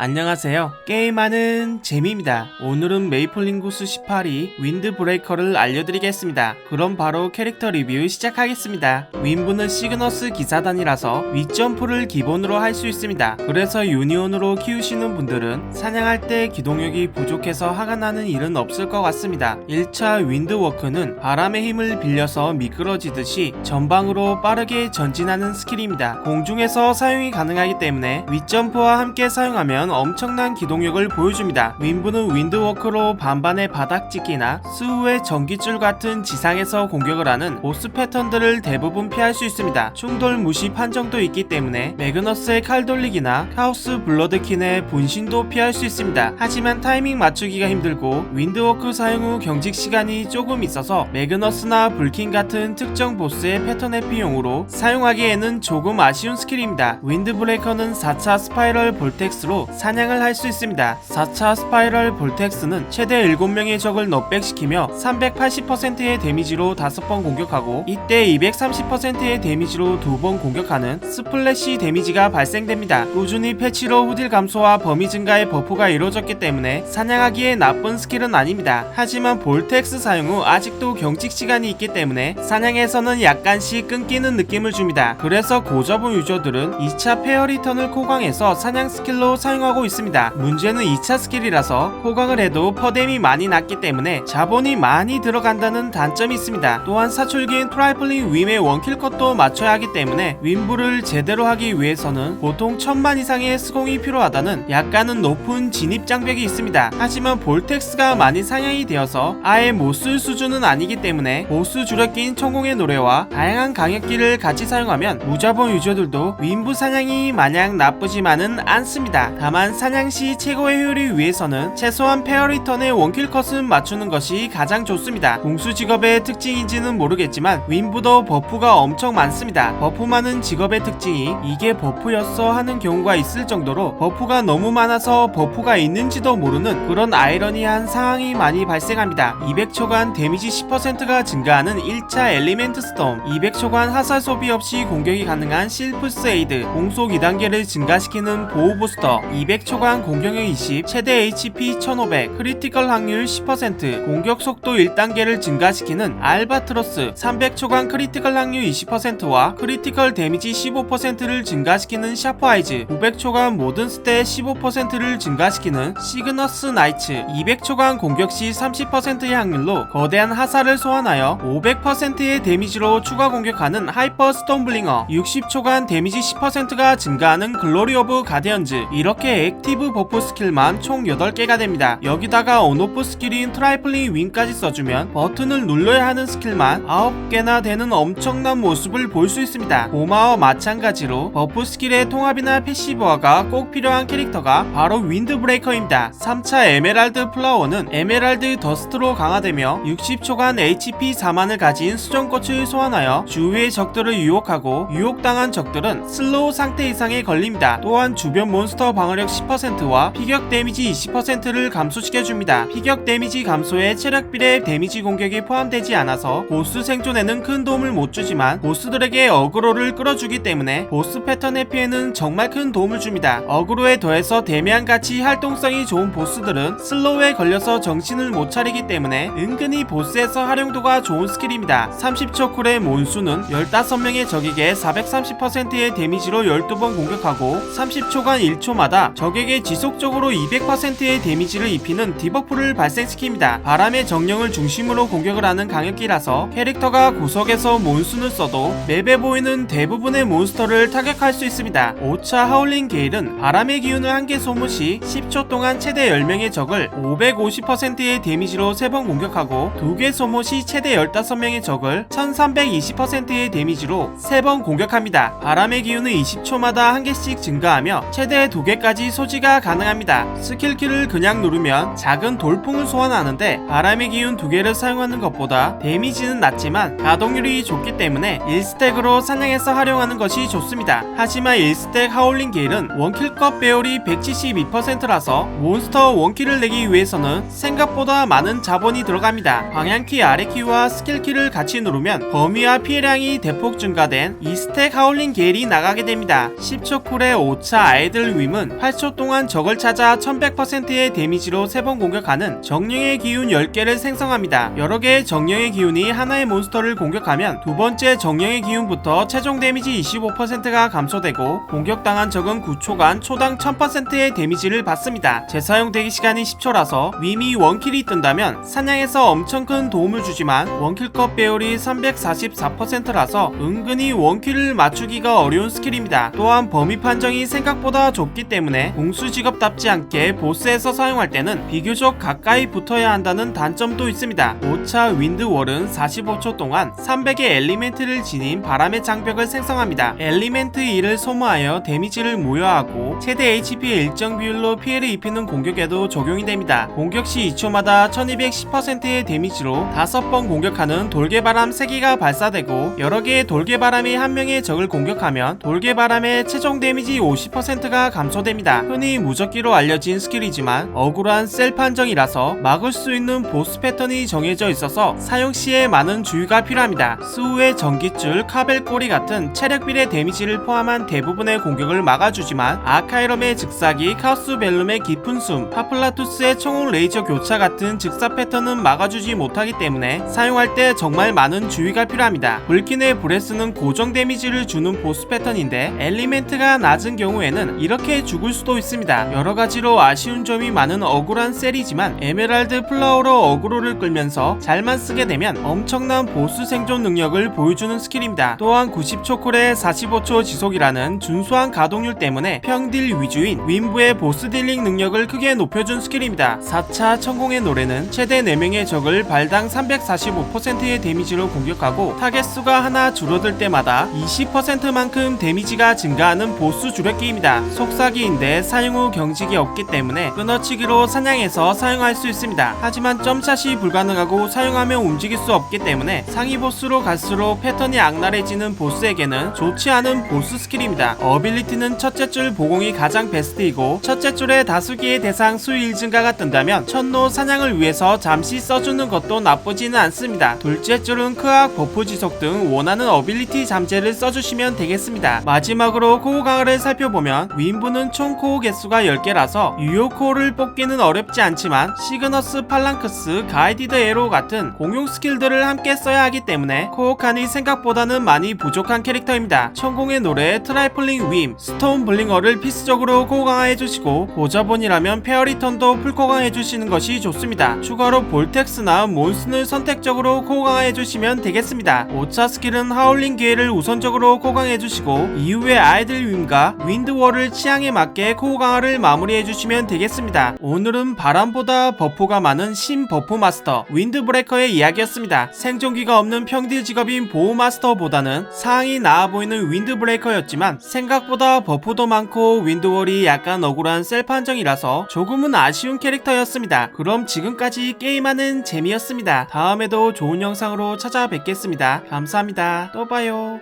안녕하세요. 게임하는 재미입니다. 오늘은 메이플링구스 18이 윈드 브레이커를 알려드리겠습니다. 그럼 바로 캐릭터 리뷰 시작하겠습니다. 윈브는 시그너스 기사단이라서 윗점프를 기본으로 할 수 있습니다. 그래서 유니온으로 키우시는 분들은 사냥할 때 기동력이 부족해서 화가 나는 일은 없을 것 같습니다. 1차 윈드워크는 바람의 힘을 빌려서 미끄러지듯이 전방으로 빠르게 전진하는 스킬입니다. 공중에서 사용이 가능하기 때문에 윗점프와 함께 사용하면 엄청난 기동력을 보여줍니다. 윈브는 윈드워크로 반반의 바닥찍기나 수후의 전기줄 같은 지상에서 공격을 하는 보스 패턴들을 대부분 피할 수 있습니다. 충돌 무시 판정도 있기 때문에 매그너스의 칼 돌리기나 카오스 블러드킨의 분신도 피할 수 있습니다. 하지만 타이밍 맞추기가 힘들고 윈드워크 사용 후 경직 시간이 조금 있어서 매그너스나 불킨 같은 특정 보스의 패턴 회피용으로 사용하기에는 조금 아쉬운 스킬입니다. 윈드 브레이커는 4차 스파이럴 볼텍스로 사냥을 할 수 있습니다. 4차 스파이럴 볼텍스는 최대 7명의 적을 넉백시키며 380%의 데미지로 5번 공격하고 이때 230%의 데미지로 2번 공격하는 스플래시 데미지가 발생됩니다. 꾸준히 패치로 후딜 감소와 범위 증가의 버프가 이루어졌기 때문에 사냥하기에 나쁜 스킬은 아닙니다. 하지만 볼텍스 사용 후 아직도 경직 시간이 있기 때문에 사냥에서는 약간씩 끊기는 느낌을 줍니다. 그래서 고저분 유저들은 2차 페어 리턴을 코강해서 사냥 스킬로 사용하 고 있습니다. 문제는 2차 스킬이라서 코강을 해도 퍼뎀이 많이 낮기 때문에 자본이 많이 들어간다는 단점이 있습니다. 또한 사출기인 트라이플링 윈의 원킬 컷도 맞춰야 하기 때문에 윈부를 제대로 하기 위해서는 보통 천만 이상의 스공이 필요하다는 약간은 높은 진입 장벽이 있습니다. 하지만 볼텍스가 많이 상향이 되어서 아예 못 쓸 수준은 아니기 때문에 보스 주력기인 천공의 노래와 다양한 강력기를 같이 사용하면 무자본 유저들도 윈부 사냥이 마냥 나쁘지만은 않습니다. 다만 사냥 시 최고의 효율을 위해서는 최소한 페어리턴의 원킬 컷은 맞추는 것이 가장 좋습니다. 공수 직업의 특징인지는 모르겠지만 윈부도 버프가 엄청 많습니다. 버프 많은 직업의 특징이 이게 버프였어 하는 경우가 있을 정도로 버프가 너무 많아서 버프가 있는지도 모르는 그런 아이러니한 상황이 많이 발생합니다. 200초간 데미지 10%가 증가하는 1차 엘리멘트 스톰, 200초간 화살 소비 없이 공격이 가능한 실프스 에이드, 공속 2단계를 증가시키는 보호 부스터, 200초간 공격력 20, 최대 HP 1500, 크리티컬 확률 10%, 공격 속도 1단계를 증가시키는 알바트로스, 300초간 크리티컬 확률 20%와 크리티컬 데미지 15%를 증가시키는 샤프 아이즈, 900초간 모든 스탯 15%를 증가시키는 시그너스 나이츠, 200초간 공격 시 30%의 확률로 거대한 하사를 소환하여 500%의 데미지로 추가 공격하는 하이퍼 스톰블링어, 60초간 데미지 10%가 증가하는 글로리 오브 가디언즈, 이렇게 액티브 버프 스킬만 총 8개가 됩니다. 여기다가 온오프 스킬인 트라이플링 윙까지 써주면 버튼을 눌러야 하는 스킬만 9개나 되는 엄청난 모습을 볼 수 있습니다. 고마워 마찬가지로 버프 스킬의 통합이나 패시브화가 꼭 필요한 캐릭터가 바로 윈드 브레이커입니다. 3차 에메랄드 플라워는 에메랄드 더스트로 강화되며 60초간 HP 4만을 가진 수정꽃을 소환하여 주위의 적들을 유혹하고 유혹당한 적들은 슬로우 상태 이상에 걸립니다. 또한 주변 몬스터 방어력 10%와 피격 데미지 20%를 감소시켜줍니다. 피격 데미지 감소에 체력 비례 데미지 공격이 포함되지 않아서 보스 생존에는 큰 도움을 못 주지만 보스들에게 어그로를 끌어주기 때문에 보스 패턴의 피해는 정말 큰 도움을 줍니다. 어그로에 더해서 데미안같이 활동성이 좋은 보스들은 슬로우에 걸려서 정신을 못 차리기 때문에 은근히 보스에서 활용도가 좋은 스킬입니다. 30초 쿨의 몬수는 15명의 적에게 430%의 데미지로 12번 공격하고 30초간 1초마다 적에게 지속적으로 200%의 데미지를 입히는 디버프를 발생시킵니다. 바람의 정령을 중심으로 공격을 하는 강력기라서 캐릭터가 구석에서 몬수를 써도 맵에 보이는 대부분의 몬스터를 타격할 수 있습니다. 5차 하울링 게일은 바람의 기운을 한 개 소모 시 10초 동안 최대 10명의 적을 550%의 데미지로 3번 공격하고 2개 소모 시 최대 15명의 적을 1320%의 데미지로 3번 공격합니다. 바람의 기운은 20초마다 한 개씩 증가하며 최대 2개까지 소지가 가능합니다. 스킬키를 그냥 누르면 작은 돌풍을 소환하는데 바람의 기운 2개를 사용하는 것보다 데미지는 낮지만 가동률이 좋기 때문에 1스택으로 사냥해서 활용하는 것이 좋습니다. 하지만 1스택 하울링 게일은 원킬컷 배율이 172%라서 몬스터 원킬을 내기 위해서는 생각보다 많은 자본이 들어갑니다. 방향키 아래키와 스킬키를 같이 누르면 범위와 피해량이 대폭 증가된 2스택 하울링 게일이 나가게 됩니다. 10초 쿨의 5차 아이들 윈은 8초 동안 적을 찾아 1100%의 데미지로 3번 공격하는 정령의 기운 10개를 생성합니다. 여러 개의 정령의 기운이 하나의 몬스터를 공격하면 두 번째 정령의 기운부터 최종 데미지 25%가 감소되고 공격당한 적은 9초간 초당 1000%의 데미지를 받습니다. 재사용 대기 시간이 10초라서 위미 원킬이 뜬다면 사냥에서 엄청 큰 도움을 주지만 원킬컷 배율이 344%라서 은근히 원킬을 맞추기가 어려운 스킬입니다. 또한 범위 판정이 생각보다 좁기 때문에 공수 직업답지 않게 보스에서 사용할 때는 비교적 가까이 붙어야 한다는 단점도 있습니다. 5차 윈드월은 45초 동안 300의 엘리멘트를 지닌 바람의 장벽을 생성합니다. 엘리멘트 2를 소모하여 데미지를 모여하고 최대 HP의 일정 비율로 피해를 입히는 공격에도 적용이 됩니다. 공격 시 2초마다 1210%의 데미지로 5번 공격하는 돌개바람 3개가 발사되고 여러 개의 돌개바람이 한 명의 적을 공격하면 돌개바람의 최종 데미지 50%가 감소됩니다. 흔히 무적기로 알려진 스킬이지만 억울한 셀 판정이라서 막을 수 있는 보스 패턴이 정해져 있어서 사용 시에 많은 주의가 필요합니다. 수후의 전기줄, 카벨 꼬리 같은 체력 비례 데미지를 포함한 대부분의 공격을 막아주지만 아카이럼의 즉사기, 카우스 벨룸의 깊은 숨, 파플라투스의 총을 레이저 교차 같은 즉사 패턴은 막아주지 못하기 때문에 사용할 때 정말 많은 주의가 필요합니다. 불킨의 브레스는 고정 데미지를 주는 보스 패턴인데 엘리멘트가 낮은 경우에는 이렇게 죽을 수도 있습니다. 여러 가지로 아쉬운 점이 많은 억울한 셀이지만 에메랄드 플라워로 어그로를 끌면서 잘만 쓰게 되면 엄청난 보스 생존 능력을 보여주는 스킬입니다. 또한 90초 콜에 45초 지속이라는 준수한 가동률 때문에 평딜 위주인 윈부의 보스 딜링 능력을 크게 높여준 스킬입니다. 4차 천공의 노래는 최대 4명의 적을 발당 345%의 데미지로 공격하고 타겟 수가 하나 줄어들 때마다 20%만큼 데미지가 증가하는 보스 주력기입니다. 속삭이인 데 사용 후 경직이 없기 때문에 끊어치기로 사냥해서 사용할 수 있습니다. 하지만 점샷이 불가능하고 사용하면 움직일 수 없기 때문에 상위 보스로 갈수록 패턴이 악랄해지는 보스에게는 좋지 않은 보스 스킬입니다. 어빌리티는 첫째 줄 보공이 가장 베스트이고 첫째 줄에 다수기의 대상 수일 증가가 뜬다면 천노 사냥을 위해서 잠시 써주는 것도 나쁘지는 않습니다. 둘째 줄은 크악 버프 지속 등 원하는 어빌리티 잠재를 써주시면 되겠습니다. 마지막으로 강화를 살펴보면 윈부는 총 코어 개수가 10개라서 유효 코어를 뽑기는 어렵지 않지만 시그너스 팔랑크스 가이디드 에로 같은 공용 스킬들을 함께 써야 하기 때문에 코어 칸이 생각보다는 많이 부족한 캐릭터입니다. 천공의 노래 트라이플링 윈, 스톤 블링어를 필수적으로 코어 강화해주시고 고자본이라면 페어리턴도 풀 코어 강화해주시는 것이 좋습니다. 추가로 볼텍스나 몬슨을 선택적으로 코어 강화해주시면 되겠습니다. 5차 스킬은 하울링 기회를 우선적으로 코어 강화해주시고 이후에 아이들 윈과 윈드월을 취향에 맞게 코어 강화를 마무리해 주시면 되겠습니다. 오늘은 바람보다 버프가 많은 신 버프 마스터 윈드 브레이커의 이야기였습니다. 생존기가 없는 평딜 직업인 보호 마스터보다는 상황이 나아 보이는 윈드 브레이커였지만 생각보다 버프도 많고 윈드월이 약간 억울한 셀 판정이라서 조금은 아쉬운 캐릭터였습니다. 그럼 지금까지 게임하는 재미였습니다. 다음에도 좋은 영상으로 찾아뵙겠습니다. 감사합니다. 또 봐요.